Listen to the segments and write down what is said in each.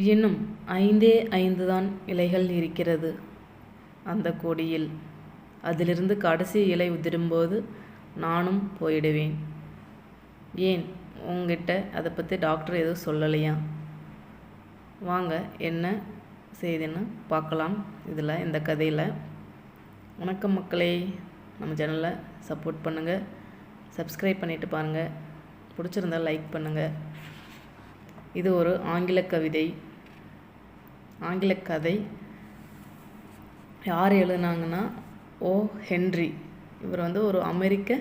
இன்னும் ஐந்தே ஐந்து தான் இலைகள் இருக்கிறது. அந்த கொடியில் அதிலிருந்து கடைசி இலை உதிரும்போது நானும் போயிடுவேன். ஏன்? உங்ககிட்ட அதை பற்றி டாக்டர் எதுவும் சொல்லலையா? வாங்க என்ன செய்தின்னு பார்க்கலாம் இதில் இந்த கதையில். வணக்கம் மக்களே. நம்ம சேனலை சப்போர்ட் பண்ணுங்கள் சப்ஸ்கிரைப் பண்ணிட்டு பாருங்கள் பிடிச்சிருந்தா லைக் பண்ணுங்கள் இது ஒரு ஆங்கில கவிதை. ஆங்கில கதை. யார் எழுதுனாங்கன்னா ஓ ஹென்றி. இவர் வந்து ஒரு அமெரிக்க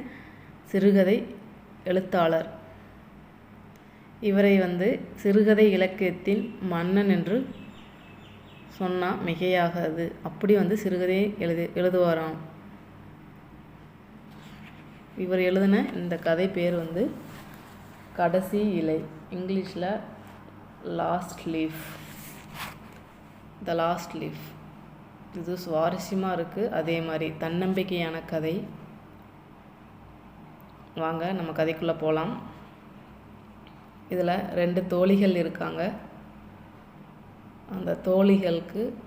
சிறுகதை எழுத்தாளர். இவரை வந்து சிறுகதை இலக்கியத்தின் மன்னன் என்று சொன்னால் மிகையாகாது. அப்படி வந்து சிறுகதையை எழுதி எழுதுவாராம். இவர் எழுதின இந்த கதை பேர் வந்து கடைசி இலை. இங்கிலீஷில் last leaf the last leaf இது சுவாரஸ்யமாக இருக்குது அதே மாதிரி தன்னம்பிக்கையான கதை. வாங்க நம்ம கதைக்குள்ளே போகலாம் இதில் ரெண்டு தோழிகள் இருக்காங்க. அந்த தோழிகளுக்கு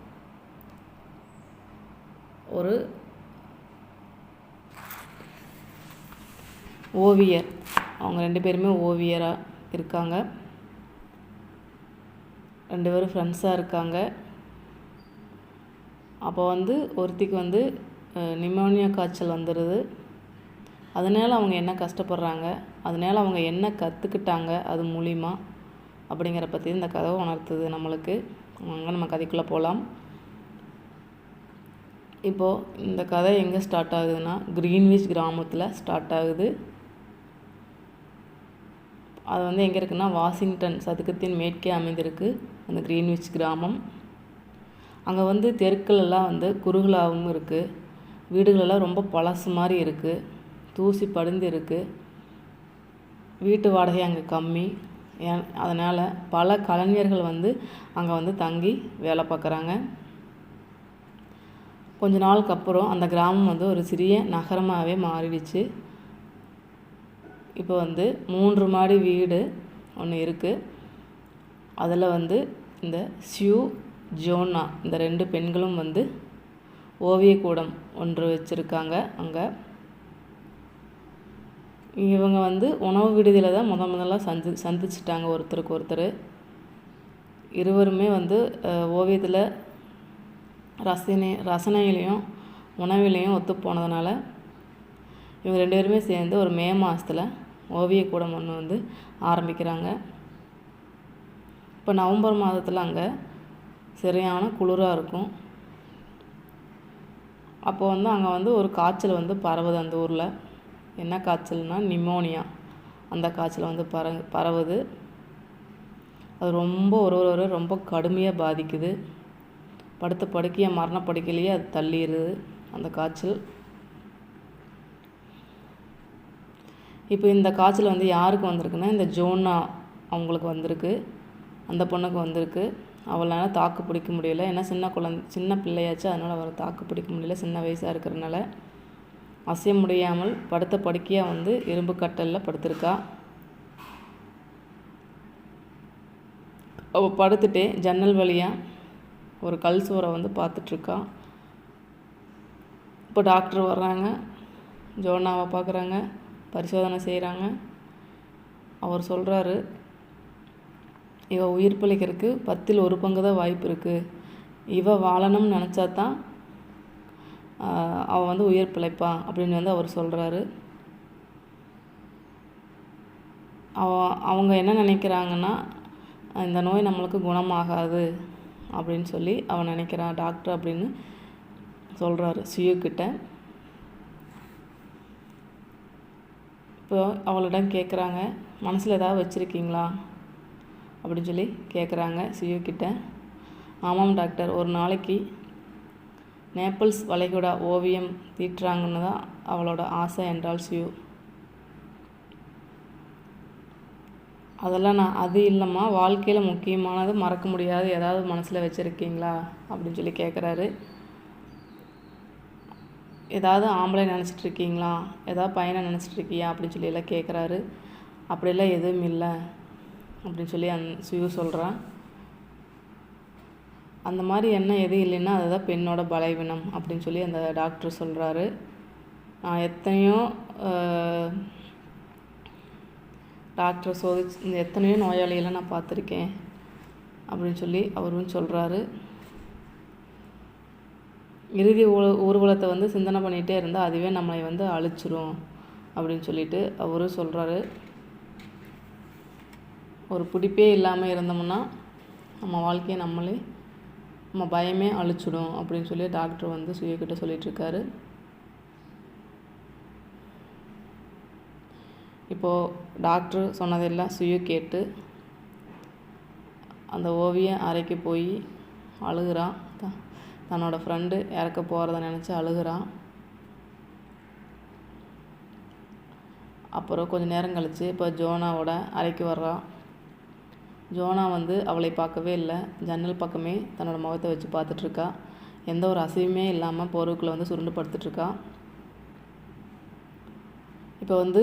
ஒரு ஓவியர். அவங்க ரெண்டு பேருமே ஓவியராக இருக்காங்க. ரெண்டு பேரும் ஃப்ரெண்ட்ஸாக இருக்காங்க. அப்போ வந்து ஒருத்திக்கு வந்து நிமோனியா காய்ச்சல் வந்துடுது அதனால் அவங்க என்ன கஷ்டப்படுறாங்க? அதனால் அவங்க என்ன கற்றுக்கிட்டாங்க அது மூலிமா அப்படிங்கிற பற்றி இந்த கதை உணர்த்துது நம்மளுக்கு. அங்கே நம்ம கதைக்குள்ளே போகலாம் இப்போது இந்த கதை எங்கே ஸ்டார்ட் ஆகுதுன்னா க்ரீன்விச் கிராமத்தில் ஸ்டார்ட் ஆகுது. அது வந்து எங்கே இருக்குன்னா வாஷிங்டன் சதுக்கத்தின் மேற்கே அமைந்திருக்கு அந்த க்ரீன்விச் கிராமம். அங்கே வந்து தெருக்கள் எல்லாம் வந்து குறுகலாகவும் இருக்குது வீடுகளெல்லாம் ரொம்ப பழசு மாதிரி இருக்குது தூசி படிந்து இருக்குது வீட்டு வாடகை அங்கே கம்மி. ஏன் அதனால் பல கலைஞர்கள் வந்து அங்கே வந்து தங்கி வேலை பார்க்குறாங்க. கொஞ்ச நாளுக்கு அப்புறம் அந்த கிராமம் வந்து ஒரு சிறிய நகரமாகவே மாறிடுச்சு. இப்போ வந்து மூன்று மாடி வீடு ஒன்று இருக்குது அதில் வந்து இந்த சியூ ஜோனா இந்த ரெண்டு பெண்களும் வந்து ஓவியக்கூடம் ஒன்று வச்சுருக்காங்க அங்கே. இவங்க வந்து உணவு விடுதியில் தான் முத முதல்ல சந்தி சந்திச்சிட்டாங்க ஒருத்தருக்கு ஒருத்தர். இருவருமே வந்து ஓவியத்தில் ரசனை ரசனையிலையும் உணவிலையும் ஒத்து போனதுனால இவங்க ரெண்டு பேருமே சேர்ந்து ஒரு மே மாதத்தில் ஓவியக்கூடம் ஒன்று வந்து ஆரம்பிக்கிறாங்க. இப்போ நவம்பர் மாதத்தில் அங்கே சரியான குளிராக இருக்கும். அப்போ வந்து அங்கே வந்து ஒரு காய்ச்சல் வந்து பரவுது அந்த ஊரில். என்ன காய்ச்சல்னால் நிமோனியா. அந்த காய்ச்சல் வந்து பர பரவுது. அது ரொம்ப ஒரு ஒரு ரொம்ப கடுமையாக பாதிக்குது. படுத்த படுக்கையை மரண படுக்கையிலேயே அது தள்ளிடுது அந்த காய்ச்சல். இப்போ இந்த காய்ச்சல் வந்து யாருக்கு வந்திருக்குன்னா இந்த ஜோனா அவங்களுக்கு வந்திருக்கு. அந்த பொண்ணுக்கு வந்திருக்கு. அவளால் தாக்கு பிடிக்க முடியல. ஏன்னா சின்ன குழந்த சின்ன பிள்ளையாச்சு. அதனால் அவரை தாக்கு பிடிக்க முடியல. சின்ன வயசாக இருக்கிறனால அசைய முடியாமல் படுத்த படுக்கையாக வந்து இரும்பு கட்டலில் படுத்திருக்கா. அவள் படுத்துட்டே ஜன்னல் வழியாக ஒரு கல் சோரை வந்து பார்த்துட்ருக்கா. இப்போ டாக்டர் வர்றாங்க. ஜோனாவை பார்க்குறாங்க. பரிசோதனை செய்கிறாங்க அவர் சொல்கிறாரு இவ உயிர் பிழைக்கிறதுக்கு பத்தில் ஒரு பங்கு தான் வாய்ப்பு இருக்குது இவ வாழணும்னு நினச்சா தான் அவள் வந்து உயிர் பிழைப்பா? அப்படின்னு வந்து அவர் சொல்கிறாரு அவ அவங்க என்ன நினைக்கிறாங்கன்னா இந்த நோய் நம்மளுக்கு குணமாகாது அப்படின்னு சொல்லி அவன் நினைக்கிறான் டாக்டர் அப்படின்னு சொல்கிறாரு சியுக்கிட்ட இப்போ அவளிடம் கேட்குறாங்க மனசில் ஏதாவது வச்சுருக்கீங்களா? அப்படின்னு சொல்லி கேட்குறாங்க சியு கிட்ட. ஆமாம் டாக்டர் ஒரு நாளைக்கு நேப்பிள்ஸ் வளைகுடா ஓவியம் தீட்டுறாங்கன்னு தான் அவளோட ஆசை என்றால் சியு. அதெல்லாம் நான் அது இல்லைம்மா வாழ்க்கையில் முக்கியமானது மறக்க முடியாது ஏதாவது மனசில் வச்சுருக்கீங்களா? அப்படின்னு சொல்லி கேட்குறாரு. ஏதாவது ஆம்பளை நினச்சிட்டு இருக்கீங்களா ஏதாவது பையனை நினச்சிட்டு இருக்கியா அப்படின்னு சொல்லி எல்லாம் கேட்குறாரு அப்படிலாம் எதுவும் இல்லை. அப்படின்னு சொல்லி அந் சிவு சொல்கிறான் அந்த மாதிரி என்ன எதுவும் இல்லைன்னா அதுதான் பெண்ணோட பலவீனம் அப்படின்னு சொல்லி அந்த டாக்டர் சொல்கிறாரு நான் எத்தனையோ டாக்டர் சோதிச்சு எத்தனையோ நோயாளிகளை நான் பார்த்துருக்கேன் அப்படின்னு சொல்லி அவரும் சொல்கிறாரு இறுதி ஊ ஊர்வலத்தை வந்து சிந்தனை பண்ணிகிட்டே இருந்தால் அதுவே நம்மளை வந்து அழிச்சிரும் அப்படின்னு சொல்லிட்டு அவரும் சொல்கிறாரு ஒரு பிடிப்பே இல்லாமல் இருந்தோம்னா நம்ம வாழ்க்கையை நம்மளே நம்ம பயமே அழிச்சிடும் அப்படின்னு சொல்லி டாக்டர் வந்து சுயக்கிட்ட சொல்லிகிட்ருக்காரு இப்போது டாக்டர் சொன்னதெல்லாம் சுய கேட்டு அந்த ஓவிய அறைக்கு போய் அழுகிறான். தன்னோட ஃப்ரெண்டு இறக்க போகிறத நினச்சி அழுகிறான் அப்புறம் கொஞ்சம் நேரம் கழித்து இப்போ ஜோனாவோட அறைக்கு வர்றான் ஜோனா வந்து அவளை பார்க்கவே இல்லை. ஜன்னல் பக்கமே தன்னோட முகத்தை வச்சு பார்த்துட்ருக்கா எந்த ஒரு அசைவுமே இல்லாமல் போர்வுக்குள்ளே வந்து சுருண்டு படுத்துட்ருக்கா இப்போ வந்து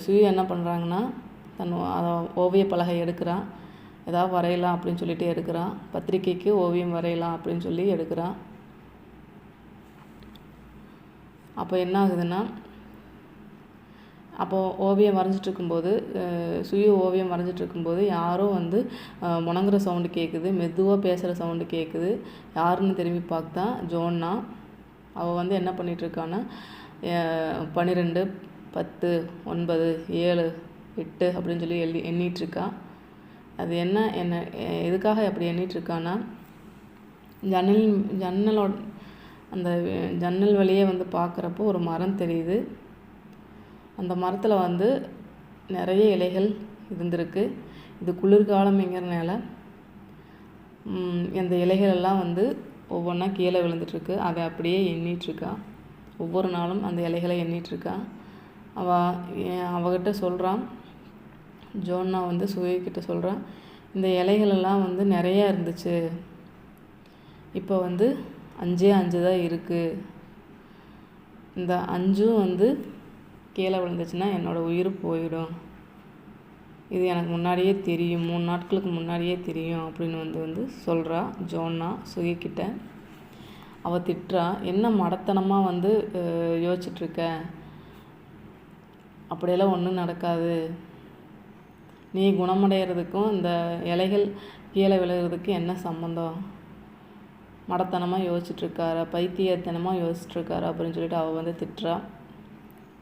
சுய என்ன பண்ணுறாங்கன்னா தன் ஓவிய பலகை எடுக்கிறான் ஏதாவது வரையலாம் அப்படின்னு சொல்லிட்டு எடுக்கிறான். பத்திரிக்கைக்கு ஓவியம் வரையலாம் அப்படின்னு சொல்லி எடுக்கிறான். அப்போ என்ன ஆகுதுன்னா அப்போது ஓவியம் வரைஞ்சிட்டு இருக்கும்போது சுய ஓவியம் வரைஞ்சிட்டு இருக்கும்போது யாரும் வந்து முணங்குற சவுண்டு கேட்குது மெதுவாக பேசுகிற சவுண்டு கேட்குது யாருன்னு திரும்பி பார்த்தா ஜோன்னா. அவள் வந்து என்ன பண்ணிகிட்ருக்கான்னா பன்னிரெண்டு பத்து ஒன்பது ஏழு எட்டு அப்படின்னு சொல்லி எண்ணி எண்ணிகிட்ருக்கா அது என்ன என்ன எதுக்காக அப்படி எண்ணிகிட்ருக்கான்னா ஜன்னல் ஜன்னலோட அந்த ஜன்னல் வழியே வந்து பார்க்குறப்போ ஒரு மரம் தெரியுது. அந்த மரத்தில் வந்து நிறைய இலைகள் இருந்திருக்கு. இது குளிர்காலம்ங்கிறனால இந்த இலைகள் எல்லாம் வந்து ஒவ்வொன்றா கீழே விழுந்துட்டுருக்கு. அதை அப்படியே எண்ணிகிட்ருக்கா ஒவ்வொரு நாளும் அந்த இலைகளை எண்ணிகிட்ருக்கா அவ அவகிட்ட சொல்கிறான் ஜோன்னா வந்து சுவைக்கிட்ட சொல்கிறேன் இந்த இலைகளெல்லாம் வந்து நிறையா இருந்துச்சு. இப்போ வந்து அஞ்சே அஞ்சு தான் இருக்குது இந்த அஞ்சும் வந்து கீழே விழுந்துச்சுன்னா என்னோடய உயிர் போயிடும். இது எனக்கு முன்னாடியே தெரியும். மூணு நாட்களுக்கு முன்னாடியே தெரியும் அப்படின்னு வந்து வந்து சொல்கிறா ஜோன்னா சுகிக்கிட்ட அவள் திட்டுறா என்ன மடத்தனமாக வந்து யோசிச்சிட்ருக்க அப்படியெல்லாம் ஒன்றும் நடக்காது. நீ குணமடைகிறதுக்கும் இந்த இலைகள் கீழே விழுகிறதுக்கும் என்ன சம்மந்தம் மடத்தனமாக யோசிச்சுட்ருக்காரு? பைத்தியத்தனமாக யோசிச்சுட்ருக்காரு? அப்படின்னு சொல்லிட்டு அவள் வந்து திட்டுறா.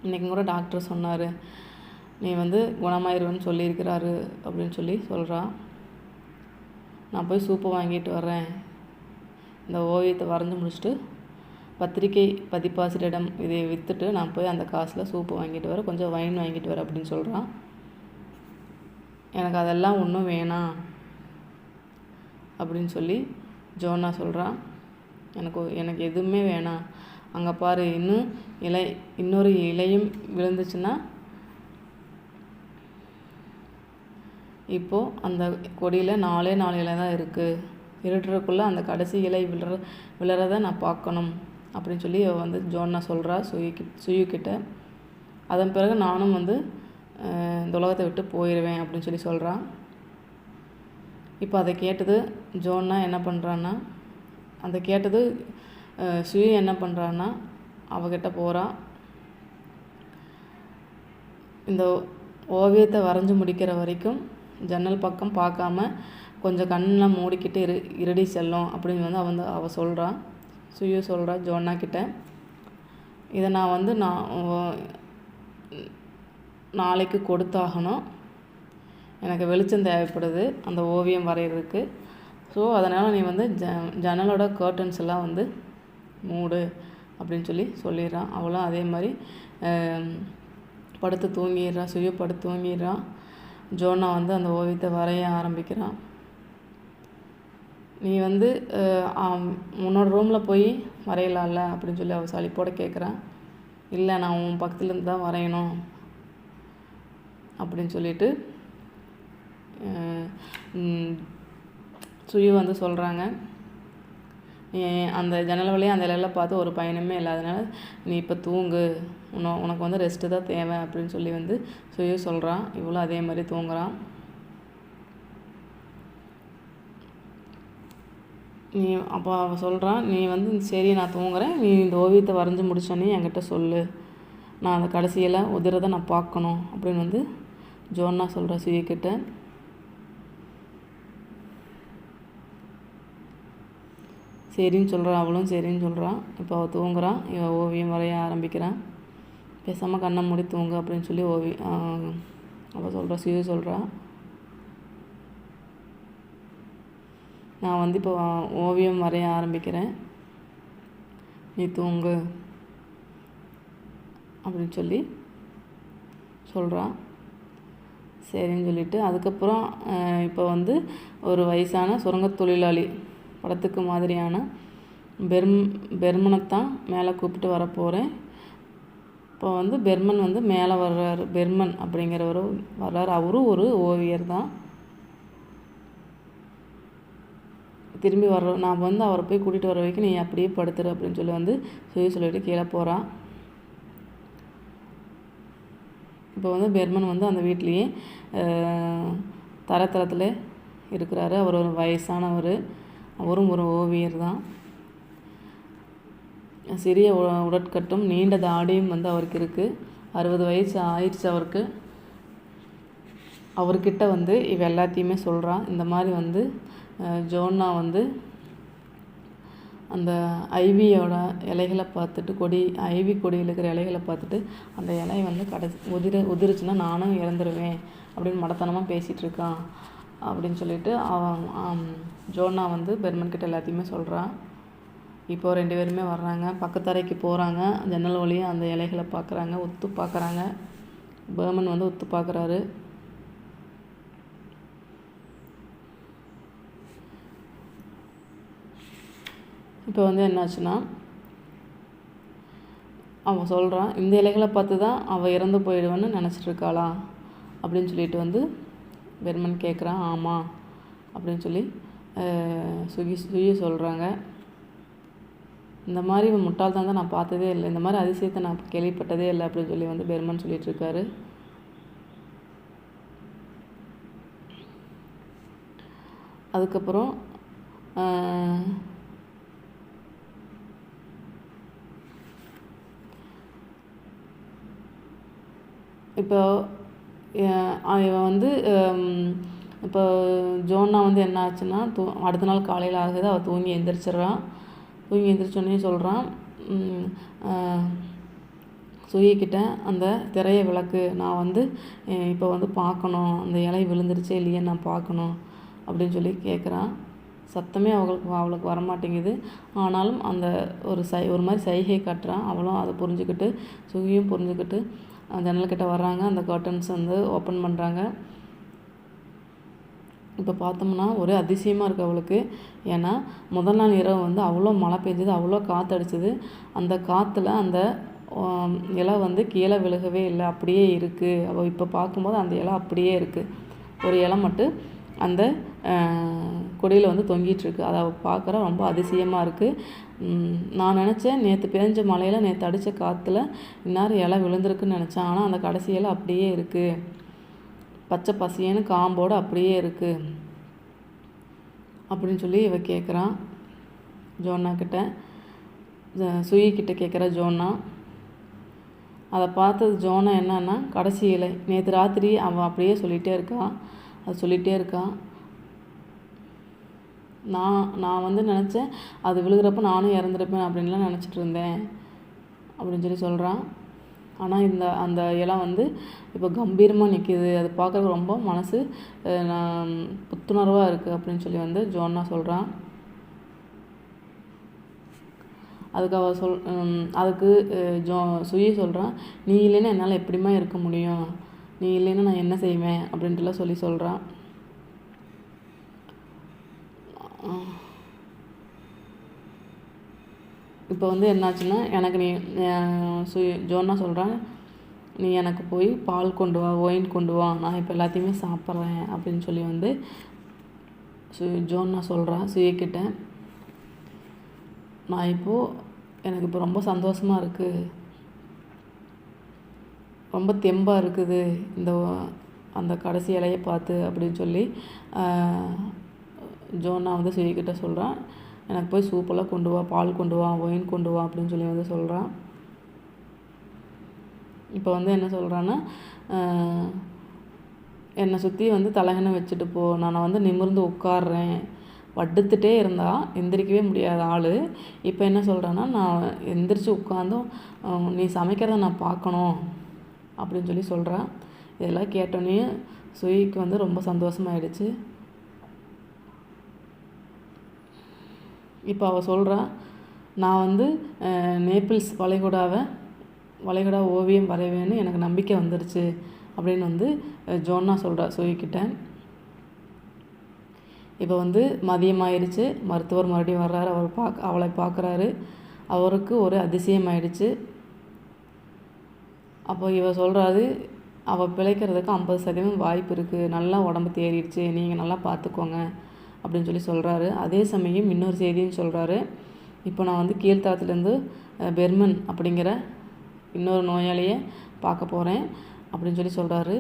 இன்றைக்கும் கூட டாக்டர் சொன்னார் நீ வந்து குணமாயிருவேன்னு சொல்லியிருக்கிறாரு அப்படின்னு சொல்லி சொல்கிறான் நான் போய் சூப்பை வாங்கிட்டு வர்றேன். இந்த ஓவியத்தை வரைஞ்சி முடிச்சுட்டு பத்திரிக்கை பதிப்பாசிரியரிடம் இதை விற்றுட்டு நான் போய் அந்த காசில் சூப்பு வாங்கிட்டு வரேன் கொஞ்சம் வைன் வாங்கிட்டு வரேன் அப்படின்னு சொல்கிறான் எனக்கு அதெல்லாம் ஒன்றும் வேணாம். அப்படின்னு சொல்லி ஜோனா சொல்கிறான் எனக்கு எனக்கு எதுவுமே வேணாம். அங்கே பாரு இன்னும் இலை இன்னொரு இலையும் விழுந்துச்சுன்னா இப்போது அந்த கொடியில் நாலே நாலு இலை தான் இருக்குது இருட்டுறக்குள்ளே அந்த கடைசி இலை விழுற விழுறதை நான் பார்க்கணும். அப்படின்னு சொல்லி வந்து ஜோன்னா சொல்கிறா சுயுக்கி சுயுக்கிட்ட. அதன் பிறகு நானும் வந்து இந்த உலகத்தை விட்டு போயிடுவேன் அப்படின்னு சொல்லி சொல்கிறான் இப்போ அதை கேட்டது ஜோன்னா என்ன பண்ணுறான்னா அந்த கேட்டது சுய என்ன பண்ணுறான்னா அவகிட்ட போகிறான் இந்த ஓவியத்தை வரைஞ்சி முடிக்கிற வரைக்கும் ஜன்னல் பக்கம் பார்க்காம கொஞ்சம் கண்ணெலாம் மூடிக்கிட்டு இரு இருடி செல்லும் அப்படின்னு வந்து அவன் வந்து அவள் சொல்கிறான் சுயு சொல்கிறா ஜோன்னா கிட்ட. இதை நான் வந்து நான் நாளைக்கு கொடுத்தாகணும். எனக்கு வெளிச்சம் தேவைப்படுது. அந்த ஓவியம் வரைகிறதுக்கு ஸோ அதனால் நீ வந்து ஜ ஜன்னலோட கர்டன்ஸ் எல்லாம் வந்து மூடு அப்படின்னு சொல்லி சொல்லிடுறான். அவளும் அதே மாதிரி படுத்து தூங்கிடுறான் சுய படுத்து தூங்கிடுறான் ஜோனா வந்து அந்த ஓவியத்தை வரைய ஆரம்பிக்கிறான். நீ வந்து உன்னோட ரூமில் போய் வரையலாம்ல அப்படின்னு சொல்லி அவள் சளிப்போட கேட்குறான் இல்லை நான் உன் பக்கத்துலேருந்து தான் வரையணும். அப்படின்னு சொல்லிட்டு சுயு வந்து சொல்கிறாங்க அந்த ஜன்னல் வழியாக அந்த இலையில பார்த்து ஒரு பயனுமே இல்லாதனால நீ இப்போ தூங்கு. உன உனக்கு வந்து ரெஸ்ட்டு தான் தேவை அப்படின்னு சொல்லி வந்து சுயு சொல்கிறான் இவ்வளோ அதே மாதிரி தூங்குறான். நீ அப்போ அவள் சொல்கிறான் நீ வந்து சரி நான் தூங்குறேன். நீ இந்த ஓவியத்தை வரைஞ்சி முடிச்சோன்னே என்கிட்ட சொல்லு. நான் அந்த கடைசியில் உதிரதை நான் பார்க்கணும் அப்படின்னு வந்து ஜோன்னா சொல்கிறா சுயக்கிட்ட சரின்னு சொல்கிறா அவளும் சரின்னு சொல்கிறான் இப்போ அவள் தூங்குறான் இவள் ஓவியம் வரைய ஆரம்பிக்கிறான். பேசாமல் கண்ணை மூடி தூங்கு அப்படின்னு சொல்லி ஓவி அவள் சொல்கிறா சுய சொல்கிறா நான் வந்து இப்போ ஓவியம் வரைய ஆரம்பிக்கிறேன். நீ தூங்கு அப்படின்னு சொல்லி சொல்கிறான் சரின்னு சொல்லிட்டு அதுக்கப்புறம் இப்போ வந்து ஒரு வயசான சுரங்க தொழிலாளி படத்துக்கு மாதிரியான பெர்ம் பெர்மனைத்தான் மேலே கூப்பிட்டு வர போகிறேன் இப்போ வந்து பெர்மன் வந்து மேலே வர்றாரு பெர்மன் அப்படிங்கிறவர் வர்றாரு. அவரும் ஒரு ஓவியர் தான். திரும்பி வர்ற நான் வந்து அவரை போய் கூட்டிகிட்டு வர வரைக்கும் நீ அப்படியே படுத்துரு அப்படின்னு சொல்லி வந்து சொல்லி சொல்லிட்டு கீழே போகிறான் இப்போ வந்து பெர்மன் வந்து அந்த வீட்லேயே தரத்தரத்தில் இருக்கிறாரு. அவர் ஒரு வயசானவர். அவரும் ஒரு ஓவியர் தான். சிறிய உடற்கட்டும் நீண்ட தாடியும் வந்து அவருக்கு இருக்குது அறுபது வயசு ஆயிடுச்சு அவருக்கு. அவர்கிட்ட வந்து இவ எல்லாத்தையுமே சொல்கிறான் இந்த மாதிரி வந்து ஜோன்னா வந்து அந்த ஐவியோட இலைகளை பார்த்துட்டு கொடி ஐவி கொடியில் இருக்கிற இலைகளை பார்த்துட்டு அந்த இலை வந்து கடைசி உதிர உதிருச்சுன்னா நானும் இறந்துருவேன் அப்படின்னு மடத்தனமாக பேசிகிட்டு இருக்கான் அப்படின்னு சொல்லிட்டு அவன் ஜோனா வந்து பெர்மன் கிட்ட எல்லாத்தையுமே சொல்கிறான் இப்போ ரெண்டு பேருமே வர்றாங்க. பக்கத்தரைக்கு போகிறாங்க ஜன்னல் வழியாக அந்த இலைகளை பார்க்குறாங்க. ஒத்து பார்க்குறாங்க. பேர்மன் வந்து ஒத்து பார்க்குறாரு. இப்போ வந்து என்னாச்சுன்னா அவன் சொல்கிறான் இந்த இலைகளை பார்த்து தான் அவள் இறந்து போயிடுவேன்னு நினச்சிட்ருக்காளா? அப்படின்னு சொல்லிட்டு வந்து பெருமன் கேட்குறான் ஆமாம் அப்படின்னு சொல்லி சுகி சுகி சொல்கிறாங்க இந்த மாதிரி முட்டாள்தான் தான் நான் பார்த்ததே இல்லை இந்த மாதிரி அதிசயத்தை நான் கேள்விப்பட்டதே இல்லை அப்படின்னு சொல்லி வந்து பெர்மன் சொல்லிட்டு இருக்காரு அதுக்கப்புறம் இப்போ இவன் வந்து இப்போ ஜோன்னா வந்து என்ன ஆச்சுன்னா தூ அடுத்த நாள் காலையில் ஆகுது அவள் தூங்கி எழுந்திரிச்சிட்றான் தூங்கி எழுந்திரிச்சோன்னே சொல்கிறான் சுயிக்கிட்ட அந்த திரைய விளக்கு நான் வந்து இப்போ வந்து பார்க்கணும் அந்த இலை விழுந்துருச்சே இல்லையே நான் பார்க்கணும் அப்படின்னு சொல்லி கேட்குறான் சத்தமே அவளுக்கு அவளுக்கு வரமாட்டேங்குது. ஆனாலும் அந்த ஒரு சை ஒரு மாதிரி சைகை காட்டுறான். அவளும் அதை புரிஞ்சுக்கிட்டு சுகியும் புரிஞ்சுக்கிட்டு ஜன்னல்கிட்ட வர்றாங்க. அந்த கர்டன்ஸ் வந்து ஓப்பன் பண்ணுறாங்க இப்போ பார்த்தோம்னா ஒரே அதிசயமாக இருக்குது அவளுக்கு. ஏன்னா முதல் நாள் இரவு வந்து அவ்வளோ மழை பெஞ்சது அவ்வளோ காற்றடிச்சிது அந்த காற்றுல அந்த இலை வந்து கீழே விழுகவே இல்லை. அப்படியே இருக்குது அவள் இப்போ பார்க்கும்போது அந்த இலை அப்படியே இருக்குது ஒரு இலை மட்டும் அந்த கொடியில் வந்து தொங்கிட்டுருக்கு அதை பார்க்குற ரொம்ப அதிசயமாக இருக்குது நான் நினச்சேன் நேற்று பேஞ்ச மழையில் நேற்று அடித்த காற்றுல இந்நேரம் இலை விழுந்திருக்குன்னு நினச்சேன். ஆனால் அந்த கடைசி இலை அப்படியே இருக்குது பச்சை பசியன்னு காம்போடு அப்படியே இருக்குது அப்படின்னு சொல்லி இவ கேட்குறான் ஜோன்னா கிட்ட. சுயி கிட்ட கேட்குற ஜோன்னா. அதை பார்த்தது ஜோனா என்னன்னா கடைசி இலை. நேற்று ராத்திரி அவன் அப்படியே சொல்லிகிட்டே இருக்கான் அது சொல்லிகிட்டே இருக்கான் நான் நான் வந்து நினச்சேன் அது விழுகிறப்ப நானும் இறந்துருப்பேன் அப்படின்லாம் நினச்சிட்டு இருந்தேன் அப்படின்னு சொல்லி சொல்கிறான் ஆனால் இந்த அந்த இலம் வந்து இப்போ கம்பீரமாக நிற்கிது அது பார்க்குறதுக்கு ரொம்ப மனசு நான் புத்துணர்வாக இருக்குது அப்படின்னு சொல்லி வந்து ஜோன்னா சொல்கிறான் அதுக்கு அவள் சொல் அதுக்கு ஜோ சுயி சொல்கிறான் நீ இல்லைன்னா என்னால் எப்படிமா இருக்க முடியும்? நீ இல்லைன்னா நான் என்ன செய்வேன்? அப்படின்ட்டுலாம் சொல்லி சொல்கிறான் இப்போ வந்து என்னாச்சுன்னா எனக்கு நீ சு ஜோன்னா சொல்கிறேன் நீ எனக்கு போய் பால் கொண்டு வா ஒயின் கொண்டு வா நான் இப்போ எல்லாத்தையுமே சாப்பிட்றேன் அப்படின்னு சொல்லி வந்து சு ஜோன்னா சொல்கிறான் சுயக்கிட்ட நான் இப்போது எனக்கு இப்போ ரொம்ப சந்தோஷமாக இருக்குது ரொம்ப தெம்பாக இருக்குது இந்த அந்த கடைசி இலையை பார்த்து அப்படின்னு சொல்லி ஜோன்னா வந்து சுயக்கிட்ட சொல்கிறான் எனக்கு போய் சூப்பெல்லாம் கொண்டு வா பால் கொண்டு வா ஒயின் கொண்டு வா அப்படின்னு சொல்லி வந்து சொல்கிறான் இப்போ வந்து என்ன சொல்கிறான்னா என்னை சுற்றி வந்து தலகனை வச்சுட்டு போ. நான் வந்து நிமிர்ந்து உட்காடுறேன் வடுத்துட்டே இருந்தால் எந்திரிக்கவே முடியாத ஆள். இப்போ என்ன சொல்கிறேன்னா நான் எந்திரிச்சு உட்காந்தும் நீ சமைக்கிறத நான் பார்க்கணும் அப்படின்னு சொல்லி சொல்கிறேன் இதெல்லாம் கேட்டோன்னே சுயிக்கு வந்து ரொம்ப சந்தோஷமாயிடுச்சு. இப்போ அவள் சொல்கிறா நான் வந்து நேப்பிள்ஸ் வளைகுடாவை வளைகுடா ஓவியம் வரைவேன்னு எனக்கு நம்பிக்கை வந்துருச்சு. அப்படின்னு வந்து ஜோன்னா சொல்கிறா சுயிக்கிட்ட இப்போ வந்து மதியமாயிருச்சு மருத்துவர் மறுபடியும் வர்றாரு அவர் பார்க்க அவளை பார்க்குறாரு அவருக்கு ஒரு அதிசயம் ஆயிடுச்சு அப்போ இவ சொல்கிறாரு அவள் பிழைக்கிறதுக்கு ஐம்பது சதவீதம் வாய்ப்பு இருக்குது நல்லா உடம்பு தேறிடுச்சு. நீங்கள் நல்லா பார்த்துக்கோங்க அப்படின்னு சொல்லி சொல்கிறாரு அதே சமயம் இன்னொரு செய்தியும் சொல்கிறாரு இப்போ நான் வந்து கீழ்த்தாத்துலேருந்து பெர்மன் அப்படிங்கிற இன்னொரு நோயாளியை பார்க்க போகிறேன் அப்படின்னு சொல்லி சொல்கிறாரு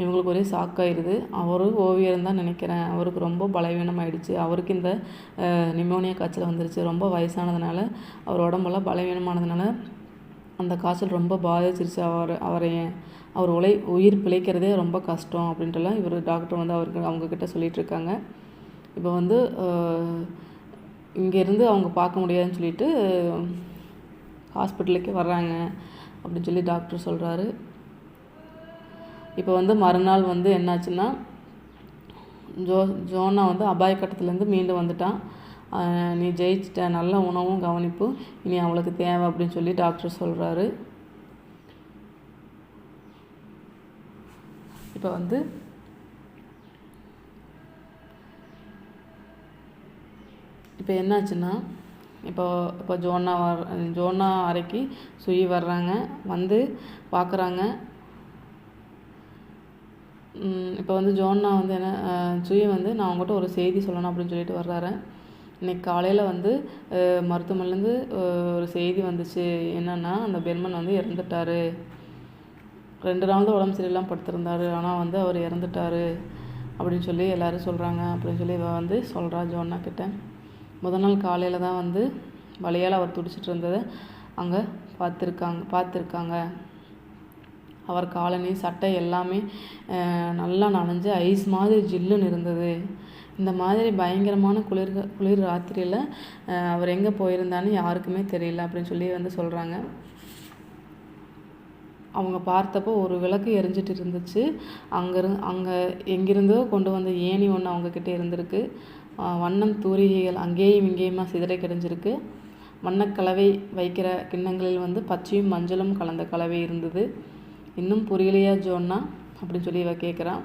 இவங்களுக்கு ஒரே சாக்காயிருது. அவரு ஓவியர் தான் நினைக்கிறேன். அவருக்கு ரொம்ப பலவீனம் ஆயிடுச்சு அவருக்கு இந்த நிமோனியா காய்ச்சல் வந்துருச்சு. ரொம்ப வயசானதுனால அவர் உடம்பெல்லாம் பலவீனமானதுனால அந்த காய்ச்சல் ரொம்ப பாதிச்சிருச்சு. அவர் அவரை அவர் உழை உயிர் பிழைக்கிறதே ரொம்ப கஷ்டம் அப்படின்ட்டுலாம் இவர் டாக்டர் வந்து அவருக்கு அவங்கக்கிட்ட சொல்லிகிட்டு இருக்காங்க. இப்போ வந்து இங்கேருந்து அவங்க பார்க்க முடியாதுன்னு சொல்லிட்டு ஹாஸ்பிட்டலுக்கே வர்றாங்க அப்படின்னு சொல்லி டாக்டர் சொல்கிறாரு இப்போ வந்து மறுநாள் வந்து என்னாச்சுன்னா ஜோ ஜோனா வந்து அபாய கட்டத்துலேருந்து மீண்டு வந்துட்டான். நீ ஜெயிச்சிட்ட நல்ல உணவும் கவனிப்பு இனி அவளுக்கு தேவை அப்படின்னு சொல்லி டாக்டர் சொல்கிறாரு இப்போ வந்து இப்போ என்னாச்சுன்னா இப்போ இப்போ ஜோனா வர ஜோனா அறைக்கு சுயி வர்றாங்க வந்து பார்க்குறாங்க இப்போ வந்து ஜோன்னா வந்து என்ன சுயி வந்து நான் உங்கள்கிட்ட ஒரு செய்தி சொல்லணும் அப்படின்னு சொல்லிட்டு வர்றாரு. இன்றைக்கி காலையில் வந்து மருத்துவமனைலேருந்து ஒரு செய்தி வந்துச்சு. என்னென்னா அந்த பெர்மன் வந்து இறந்துட்டார். ரெண்டு நாள் தான் உடம்பு சரியில்லாமல் படுத்திருந்தார். ஆனால் வந்து அவர் இறந்துட்டார் அப்படின்னு சொல்லி எல்லோரும் சொல்கிறாங்க அப்படின்னு சொல்லி இவ வந்து சொல்கிறா ஜோன்னா கிட்டே. முதல் நாள் காலையில் தான் வந்து வலையால் அவர் துடிச்சிட்டு இருந்ததை அங்கே பார்த்துருக்காங்க பார்த்துருக்காங்க. அவர் காலனி சட்டை எல்லாமே நல்லா நனைஞ்சு ஐஸ் மாதிரி ஜில்லுன்னு இருந்தது. இந்த மாதிரி பயங்கரமான குளிர் குளிர் ராத்திரியில் அவர் எங்கே போயிருந்தான்னு யாருக்குமே தெரியல அப்படின்னு சொல்லி வந்து சொல்கிறாங்க அவங்க பார்த்தப்போ ஒரு விளக்கு எரிஞ்சிட்டு இருந்துச்சு. அங்கேருந்து அங்கே எங்கிருந்தோ கொண்டு வந்த ஏணி ஒன்று அவங்கக்கிட்ட இருந்திருக்கு. வண்ணம் தூரிகைகள் அங்கேயும் இங்கேயுமா சிதறை கிடஞ்சிருக்கு. வண்ணக்கலவை வைக்கிற கிண்ணங்களில் வந்து பச்சையும் மஞ்சளும் கலந்த கலவை இருந்தது. இன்னும் புரியலையா ஜோன்னா? அப்படின்னு சொல்லி இவ கேட்குறான்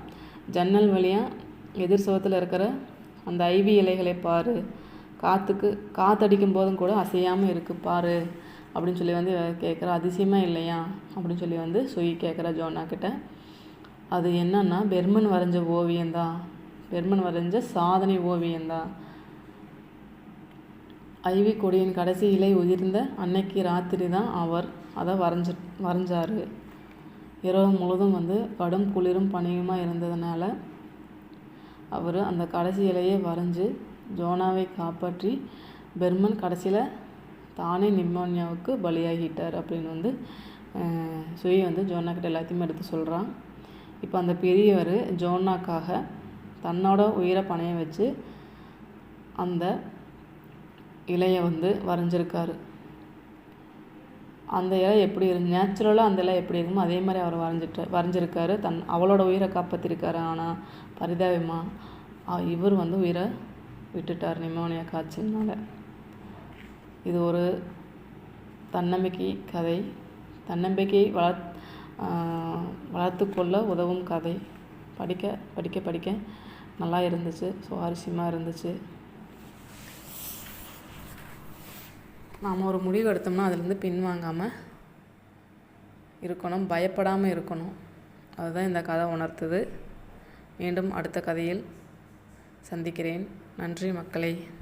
ஜன்னல் வழியாக எதிர் சுவத்தில் இருக்கிற அந்த ஐவி இலைகளை பாரு. காற்றுக்கு காற்றடிக்கும் போதும் கூட அசையாமல் இருக்குது பாரு. அப்படின்னு சொல்லி வந்து கேட்குற அதிசயமாக இல்லையா? அப்படின்னு சொல்லி வந்து சுயி கேட்குற ஜோனா கிட்ட. அது என்னன்னா பெர்மன் வரைஞ்ச ஓவியம்தான். பெர்மன் வரைஞ்ச சாதனை ஓவியம்தான். ஐவி கொடியின் கடைசி இலை உதிர்ந்த அன்னைக்கு ராத்திரி தான் அவர் அதை வரைஞ்சி வரைஞ்சார். இரவு முழுதும் வந்து கடும் குளிரும் பனியுமா இருந்ததுனால அவர் அந்த கடைசி இலையை வரைஞ்சி ஜோனாவை காப்பாற்றி பெர்மன் கடைசியில் தானே நிம்மோனியாவுக்கு பலியாகிட்டார் அப்படின்னு வந்து சுயி வந்து ஜோனாக்கிட்ட எல்லாத்தையுமே எடுத்து சொல்கிறான் இப்போ அந்த பெரியவர் ஜோனாக்காக தன்னோட உயிரை பணைய வச்சு அந்த இலையை வந்து வரைஞ்சிருக்காரு. அந்த இலை எப்படி இருந்து நேச்சுரலாக அந்த இலை எப்படி இருக்குமோ அதே மாதிரி அவர் வரைஞ்சிட்டு வரைஞ்சிருக்காரு. தன் அவளோட உயிரை காப்பாற்றிருக்காரு ஆனால் பரிதாபமாக இவர் வந்து உயிரை விட்டுட்டார் நிமோனியா காய்ச்சல்னால இது ஒரு தன்னம்பிக்கை கதை. தன்னம்பிக்கை வளர் வளர்த்து கொள்ள உதவும் கதை. படிக்க படிக்க படிக்க நல்லா இருந்துச்சு. சுவாரஸ்யமாக இருந்துச்சு. நாம் ஒரு முடிவு எடுத்தோம்னா அதுலேருந்து பின்வாங்காமல் இருக்கணும். பயப்படாமல் இருக்கணும். அதுதான் இந்த கதை உணர்த்துது. மீண்டும் அடுத்த கதையில் சந்திக்கிறேன். நன்றி மக்களை.